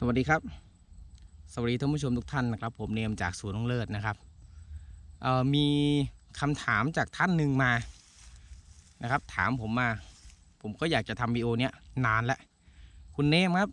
สวัสดีครับ สวัสดีท่านผู้ชมทุกท่านนะครับ ผมเนมจากสวนน้องเลิศนะครับมีคำถามจากท่านหนึ่งมานะครับ ถามผมมา ผมก็อยากจะทำวีดีโอเนี้ยนานแล้วคุณเนมครับ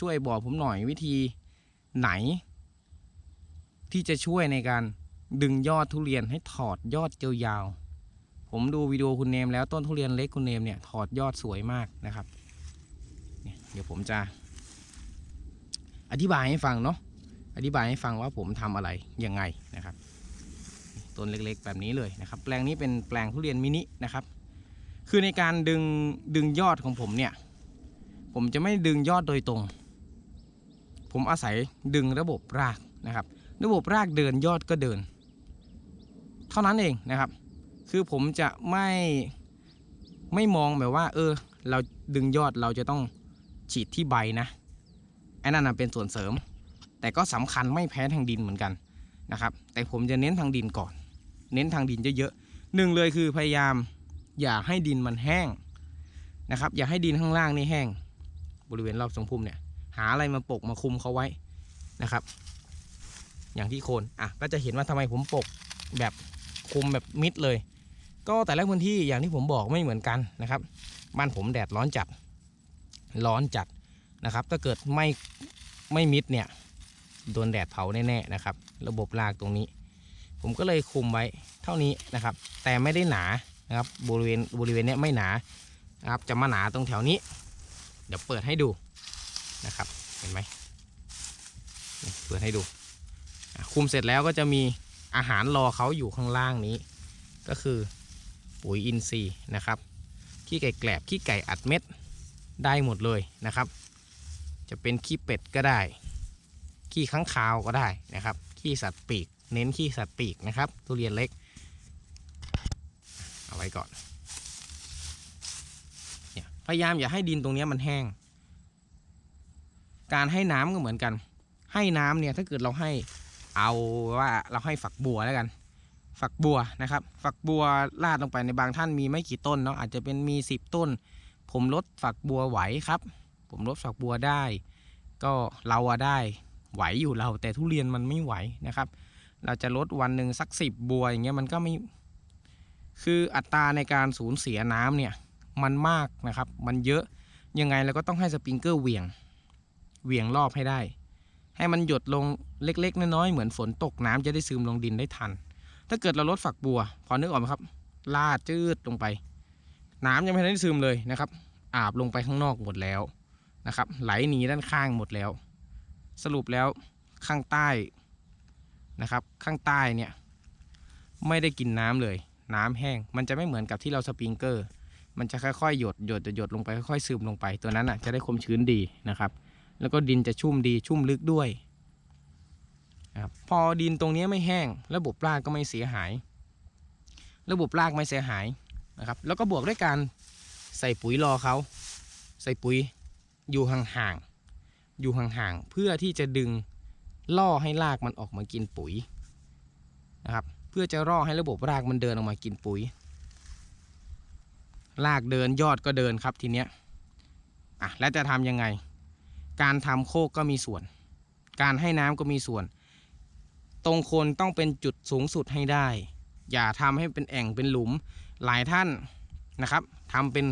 ช่วยบอกผมหน่อยวิธีไหน ที่จะช่วยในการดึงยอดทุเรียนให้ถอดยอดเจียวยาว ผมดูวิดีโอคุณเนมแล้วต้นทุเรียนเล็กคุณเนมเนี่ยถอดยอดสวยมากนะครับ เดี๋ยวผมจะ อธิบายให้ฟังเนาะอธิบายให้ฟังว่าผมทำอะไรยังไงนะครับต้นเล็กๆ แบบนี้เลยนะครับ แปลงนี้เป็นแปลงทุเรียนมินินะครับ คือในการดึงดึงยอดของผมเนี่ย ผมจะไม่ดึงยอดโดยตรง ผมอาศัยดึงระบบรากนะครับ ระบบรากเดินยอดก็เดิน เท่านั้นเองนะครับ คือผมจะไม่ไม่มองแบบว่า เออ เราดึงยอดเราจะต้องฉีดที่ใบนะ ไอ้นั่นนะเป็นส่วนเสริม แต่ก็สำคัญไม่แพ้ทางดินเหมือนกันนะครับแต่ผมจะเน้นทางดินก่อน เน้นทางดินเยอะๆหนึ่งเลยคือพยายามอย่าให้ดินมันแห้งนะครับอย่าให้ดินข้างล่างนี่แห้ง บริเวณรอบทรงพุ่มเนี่ยหาอะไรมาปกมาคุมเขาไว้นะครับ อย่างที่โคนอะก็จะเห็นว่าทำไมผมปกแบบคุมแบบมิดเลย ก็แต่ละพื้นที่อย่างที่ผมบอกไม่เหมือนกันนะครับบ้านผมแดดร้อนจัด ร้อนจัด นะครับ ถ้าเกิดไม่ไม่มิดเนี่ยโดนแดดเผาแน่ๆนะครับ ระบบรากตรงนี้ ผมก็เลยคุมไว้เท่านี้นะครับ แต่ไม่ได้หนานะครับบริเวณบริเวณเนี้ยไม่หนานะครับจะมาหนาตรงแถวนี้ เดี๋ยวเปิดให้ดูนะครับ เห็นไหมเปิดให้ดู คุมเสร็จแล้วก็จะมีอาหารรอเขาอยู่ข้างล่างนี้ ก็คือปุ๋ยอินทรีย์นะครับขี้ไก่แกลบขี้ไก่อัดเม็ดได้หมดเลยนะครับ จะเป็นขี้เป็ดก็ได้ ขี้ข้างคาวก็ได้นะครับ ขี้สัตว์ปีก เน้นขี้สัตว์ปีกนะครับ ทุเรียนเล็ก เอาไว้ก่อนเนี่ยพยายามอย่าให้ดินตรงนี้มันแห้ง การให้น้ำก็เหมือนกัน ให้น้ำเนี่ยถ้าเกิดเราให้เอาว่าเราให้ฝักบัวแล้วกัน ฝักบัวนะครับ ฝักบัวลาดลงไปในบางท่านมีไม่กี่ต้นเนาะอาจจะเป็นมีสิบต้น ผมลดฝักบัวไหวครับ ผมลดฝักบัวได้ ก็เราอะได้ไหวอยู่เรา แต่ทุเรียนมันไม่ไหวนะครับ เราจะลดวันหนึ่งสักสิบบัวอย่างเงี้ยมันก็ไม่คืออัตราในการสูญเสียน้ำเนี่ยมันมากนะครับ มันเยอะยังไงเราก็ต้องให้สปริงเกอร์เหวี่ยงเหวี่ยงรอบให้ได้ ให้มันหยดลงเล็ก ๆ น้อยๆเหมือนฝนตกน้ำจะได้ซึมลงดินได้ทัน ถ้าเกิดเราลดฝักบัว พอนึกออกไหมครับลาดจืดลงไป น้ำยังไม่ได้ซึมเลยนะครับ อาบลงไปข้างนอกหมดแล้ว นะครับ ไหลหนีด้านข้างหมดแล้ว สรุปแล้วข้างใต้นะครับ ข้างใต้เนี่ยไม่ได้กินน้ำเลย น้ำแห้ง มันจะไม่เหมือนกับที่เราสปริงเกอร์ มันจะค่อยๆหยดหยดหยดลงไปค่อยๆซึมลงไป ตัวนั้นอะจะได้ความชื้นดีนะครับ แล้วก็ดินจะชุ่มดีชุ่มลึกด้วยนะครับพอดินตรงนี้ไม่แห้ง ระบบรากก็ไม่เสียหาย ระบบรากไม่เสียหายนะครับ แล้วก็บวกด้วยการใส่ปุ๋ยรอเขา ใส่ปุ๋ย อยู่ห่างๆ อยู่ห่างๆ เพื่อที่จะดึงล่อให้รากมันออกมากินปุ๋ยนะครับ เพื่อจะล่อให้ระบบรากมันเดินออกมากินปุ๋ย รากเดินยอดก็เดินครับทีเนี้ยอะแล้วจะทำยังไง การทำโคกก็มีส่วน การให้น้ำก็มีส่วน ตรงโคนต้องเป็นจุดสูงสุดให้ได้ อย่าทำให้เป็นแอ่งเป็นหลุมหลายท่านนะครับทำเป็น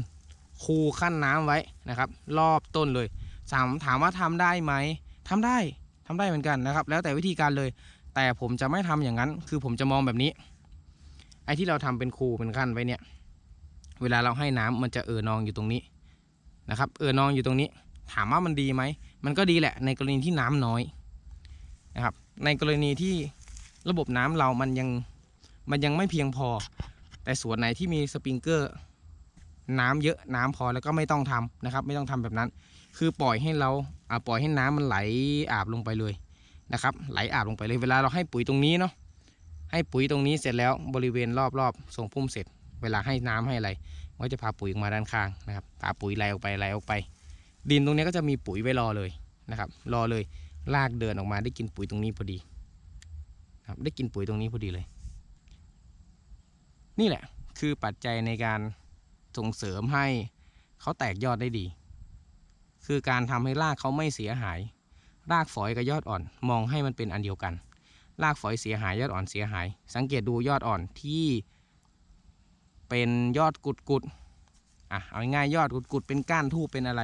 คูขั้นน้ำไว้นะครับ รอบต้นเลยถามถามว่าทำได้ไหมทำได้ทำได้เหมือนกันนะครับ แล้วแต่วิธีการเลย แต่ผมจะไม่ทำอย่างนั้น คือผมจะมองแบบนี้ ไอ้ที่เราทำเป็นคูเป็นขั้นไว้เนี่ย เวลาเราให้น้ำมันจะเออนองอยู่ตรงนี้นะครับ เออนองอยู่ตรงนี้ ถามว่ามันดีไหมมันก็ดีแหละ ในกรณีที่น้ำน้อยนะครับ ในกรณีที่ระบบน้ำเรามันยังมันยังไม่เพียงพอ แต่ส่วนไหนที่มีสปริงเกอร์ น้ำเยอะน้ำพอแล้วก็ไม่ต้องทำนะครับ ไม่ต้องทำแบบนั้น คือปล่อยให้เราอ่าปล่อยให้น้ำมันไหลอาบลงไปเลยนะครับ ไหลอาบลงไปเลยเวลาเราให้ปุ๋ยตรงนี้เนาะให้ปุ๋ยตรงนี้เสร็จแล้วบริเวณรอบๆทรงพุ่มเสร็จ เวลาให้น้ำให้อะไรก็จะพาปุ๋ยออกมาด้านข้างนะครับพาปุ๋ยไหลออกไปไหลออกไป ดินตรงนี้ก็จะมีปุ๋ยไว้รอเลยนะครับรอเลยลากเดินออกมาได้กินปุ๋ยตรงนี้พอดีครับได้กินปุ๋ยตรงนี้พอดีเลย นี่แหละคือปัจจัยในการ ส่งเสริมให้เขาแตกยอดได้ดี คือการทำให้รากเขาไม่เสียหาย รากฝอยกับยอดอ่อน มองให้มันเป็นอันเดียวกัน รากฝอยเสียหายยอดอ่อนเสียหาย สังเกตดูยอดอ่อนที่เป็นยอดกุดกุดอะเอาง่ายยอดกุดกุดเป็นก้านทูบเป็นอะไร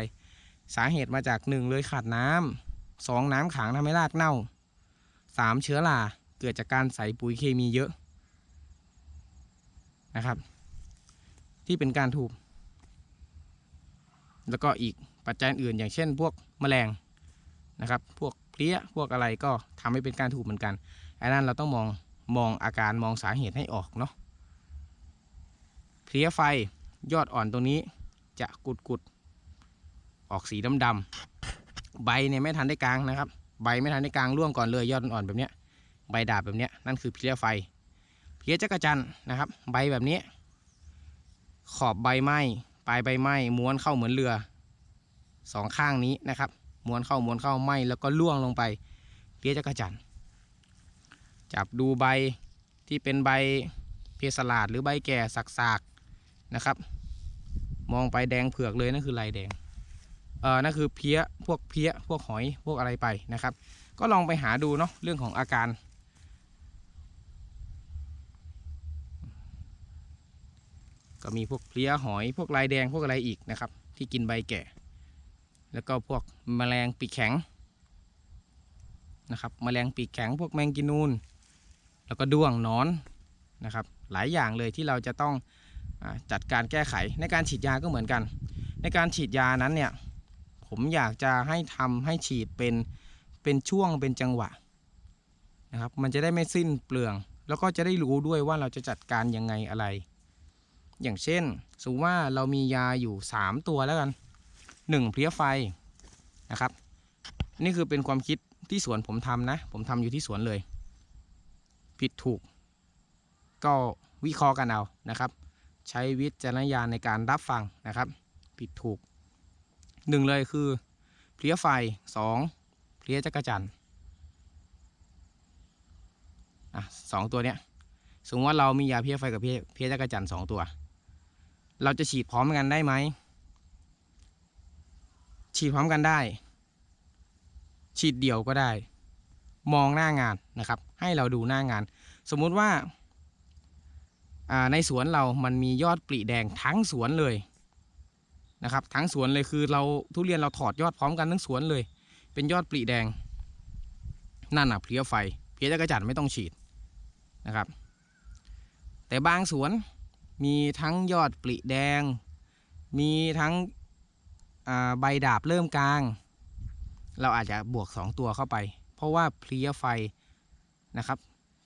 สาเหตุมาจากหนึ่งเลยขาดน้ำสองน้ำขังทำให้รากเน่าสามเชื้อราเกิดจากการใส่ปุ๋ยเคมีเยอะนะครับ ที่เป็นการทูบแล้วก็อีกปัจจัยอื่น อย่างเช่น พวกแมลงนะครับ พวกเพลี้ยพวกอะไรก็ทำให้เป็นการทูบเหมือนกันไอ้นั่นเราต้องมองมองอาการมองสาเหตุให้ออกเนาะเพลี้ยไฟยอดอ่อนตรงนี้จะกุดกุดออกสีดำๆใบเนี่ยไม่ทันได้กลางนะครับ ใบไม่ทันได้กลางร่วงก่อนเลยยอดอ่อนแบบเนี้ยใบดาบแบบเนี้ยนั่นคือเพลี้ยไฟ เพลี้ยจักรจันนะครับ ใบแบบนี้ ขอบใบไหม้ปลายใบไหม้ม้วนเข้าเหมือนเรือสองข้างนี้นะครับม้วนเข้าม้วนเข้าไหม้แล้วก็ล่วงลงไปเพี้ยจักรจันทร์จับดูใบที่เป็นใบเพสลาดหรือใบแก่สักๆนะครับ มองไปแดงเผือกเลยนั่นคือลายแดงเออนั่นคือเพี้ยพวกเพี้ยพวกหอยพวกอะไรไปนะครับ ก็ลองไปหาดูเนาะเรื่องของอาการ มีพวกเพลี้ยหอยพวกลายแดงพวกอะไรอีกนะครับ ที่กินใบแก่ แล้วก็พวกแมลงปีกแข็งนะครับแมลงปีกแข็ง พวกแมงกินูนแล้วก็ด้วงนอนนะครับ หลายอย่างเลยที่เราจะต้องจัดการแก้ไขในการฉีดยาก็เหมือนกัน ในการฉีดยานั้นเนี่ยผมอยากจะให้ทำให้ฉีดเป็นเป็นช่วงเป็นจังหวะนะครับ มันจะได้ไม่สิ้นเปลือง แล้วก็จะได้รู้ด้วยว่าเราจะจัดการยังไงอะไร อย่างเช่นสมมติว่าเรามียาอยู่ 3 ตัวแล้วกัน 1เพลี้ยไฟนะครับ นี่คือเป็นความคิดที่สวนผมทำนะ ผมทำอยู่ที่สวนเลย ผิดถูก ก็วิเคราะห์กันเอานะครับ ใช้วิจารณญาณในการรับฟังนะครับ ผิดถูกหนึ่งเลยคือเพลี้ยไฟสองเพลี้ยจักรจันทร์อะสองตัวเนี้ยสมมติว่าเรามียาเพลี้ยไฟกับเพลี้ยจักรจันทร์สองตัว เราจะฉีดพร้อมกันได้ไหม ฉีดพร้อมกันได้ ฉีดเดี่ยวก็ได้ มองหน้างานนะครับ ให้เราดูหน้างาน สมมุติว่าในสวนเรามันมียอดปลีแดงทั้งสวนเลยนะครับ ทั้งสวนเลยคือเราทุเรียนเราถอดยอดพร้อมกันทั้งสวนเลย เป็นยอดปลีแดงนั่นอะเพลี้ยไฟ เพลี้ยจักระจันทร์ไม่ต้องฉีดนะครับ แต่บางสวน มีทั้งยอดปลิแดง มีทั้งใบดาบเริ่มกลาง เราอาจจะบวก 2 ตัวเข้าไป เพราะว่าเพลี้ยไฟนะครับ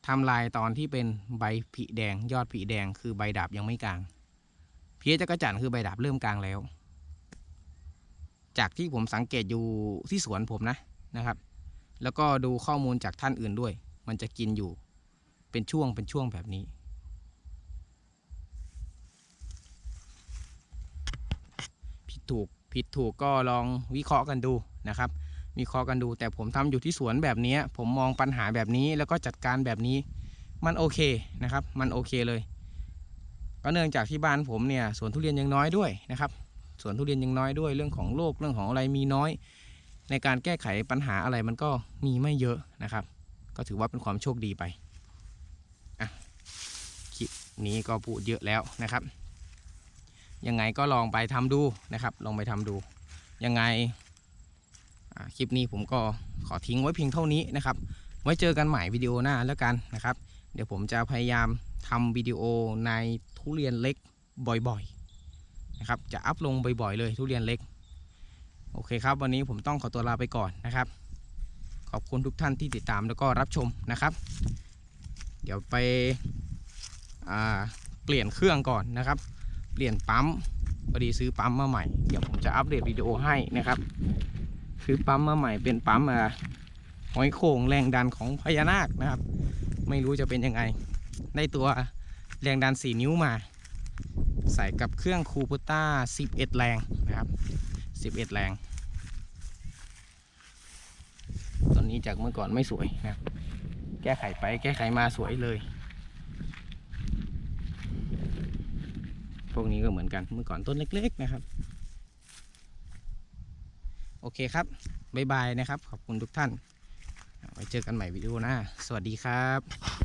ทำลายตอนที่เป็นใบผลิแดง ยอดผลิแดงคือใบดาบยังไม่กลาง เพี้ยจักรจันคือใบดาบเริ่มกลางแล้ว จากที่ผมสังเกตอยู่ที่สวนผมนะนะครับ แล้วก็ดูข้อมูลจากท่านอื่นด้วย มันจะกินอยู่เป็นช่วงเป็นช่วงแบบนี้ ผิด ถูกผิดถูกก็ลองวิเคราะห์กันดูนะครับวิเคราะห์กันดูแต่ผมทำอยู่ที่สวนแบบนี้ ผมมองปัญหาแบบนี้แล้วก็จัดการแบบนี้ มันโอเคนะครับ มันโอเคเลย ก็เนื่องจากที่บ้านผมเนี่ยสวนทุเรียนยังน้อยด้วยนะครับสวนทุเรียนยังน้อยด้วยเรื่องของโรคเรื่องของอะไรมีน้อย ในการแก้ไขปัญหาอะไรมันก็มีไม่เยอะนะครับ ก็ถือว่าเป็นความโชคดีไปอะคลิปนี้ก็พูดเยอะแล้วนะครับ ยังไงก็ลองไปทำดูนะครับ ลองไปทำดู ยังไงคลิปนี้ผมก็ขอทิ้งไว้เพียงเท่านี้นะครับ ไว้เจอกันใหม่วิดีโอหน้าแล้วกันนะครับ เดี๋ยวผมจะพยายามทำวิดีโอในทุเรียนเล็กบ่อยๆนะครับ จะอัพลงบ่อยๆเลยทุเรียนเล็ก โอเคครับ วันนี้ผมต้องขอตัวลาไปก่อนนะครับ ขอบคุณทุกท่านที่ติดตามแล้วก็รับชมนะครับ เดี๋ยวไปเปลี่ยนเครื่องก่อนนะครับ เปลี่ยนปั๊มพอดีซื้อปั๊มมาใหม่ เดี๋ยวผมจะอัปเดตวิดีโอให้นะครับ ซื้อปั๊มมาใหม่เป็นปั๊มอ่าหอยโข่งแรงดันของพญานาคนะครับ ไม่รู้จะเป็นยังไง ได้ตัวแรงดัน 4 นิ้วมา ใส่กับเครื่องคูปต้า 11 แรงนะครับ 11 แรง ตอนนี้จากเมื่อก่อนไม่สวยนะครับ แก้ไขไปแก้ไขมาสวยเลย วกนี้ก็เหมือนกันเมื่อก่อนต้นเล็ก ๆ นะครับ โอเคครับบ๊ายบายนะครับ ขอบคุณทุกท่าน ไว้เจอกันใหม่วิดีโอหน้า สวัสดีครับ